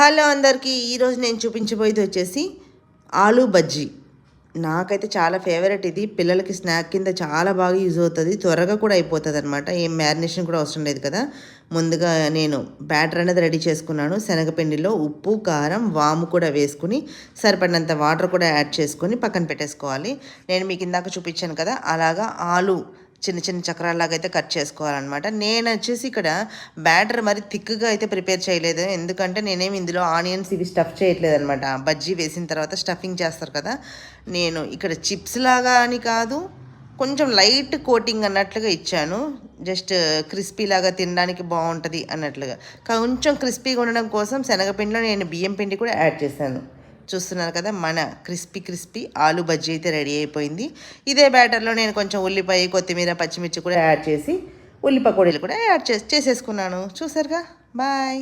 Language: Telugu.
హలో అందరికీ ఈరోజు నేను చూపించబోయేది వచ్చేసి ఆలూ బజ్జీ. నాకైతే చాలా ఫేవరెట్ ఇది. పిల్లలకి స్నాక్ కింద చాలా బాగా యూజ్ అవుతుంది. త్వరగా కూడా అయిపోతుంది అనమాట ఏం మ్యారినేషన్ కూడా అవసరం లేదు కదా. ముందుగా నేను బ్యాటర్ అనేది రెడీ చేసుకున్నాను. శనగపిండిలో ఉప్పు కారం వాము కూడా వేసుకుని సరిపడినంత వాటర్ కూడా యాడ్ చేసుకొని పక్కన పెట్టేసుకోవాలి. నేను మీకు ఇందాక చూపించాను కదా అలాగా ఆలు చిన్న చిన్న చక్రాల్లాగా అయితే కట్ చేసుకోవాలన్నమాట. నేను వచ్చేసి ఇక్కడ బ్యాటర్ మరి థిక్గా అయితే ప్రిపేర్ చేయలేదు. ఎందుకంటే నేనేమి ఇందులో ఆనియన్స్ ఇవి స్టఫ్ చేయట్లేదు అనమాట బజ్జీ వేసిన తర్వాత స్టఫింగ్ చేస్తారు కదా. నేను ఇక్కడ చిప్స్ లాగా అని కాదు కొంచెం లైట్ కోటింగ్ అన్నట్లుగా ఇచ్చాను. జస్ట్ క్రిస్పీ లాగా తినడానికి బాగుంటుంది అన్నట్లుగా. కొంచెం క్రిస్పీగా ఉండడం కోసం శనగపిండిలో నేను బియ్యం పిండి కూడా యాడ్ చేశాను. చూస్తున్నారు కదా మన క్రిస్పీ క్రిస్పీ ఆలు బజ్జీ అయితే రెడీ అయిపోయింది. ఇదే బ్యాటర్లో నేను కొంచెం ఉల్లిపాయ కొత్తిమీర పచ్చిమిర్చి కూడా యాడ్ చేసి ఉల్లి పకోడీలు కూడా యాడ్ చేసి చేసేసుకున్నాను. చూసారుగా? బాయ్.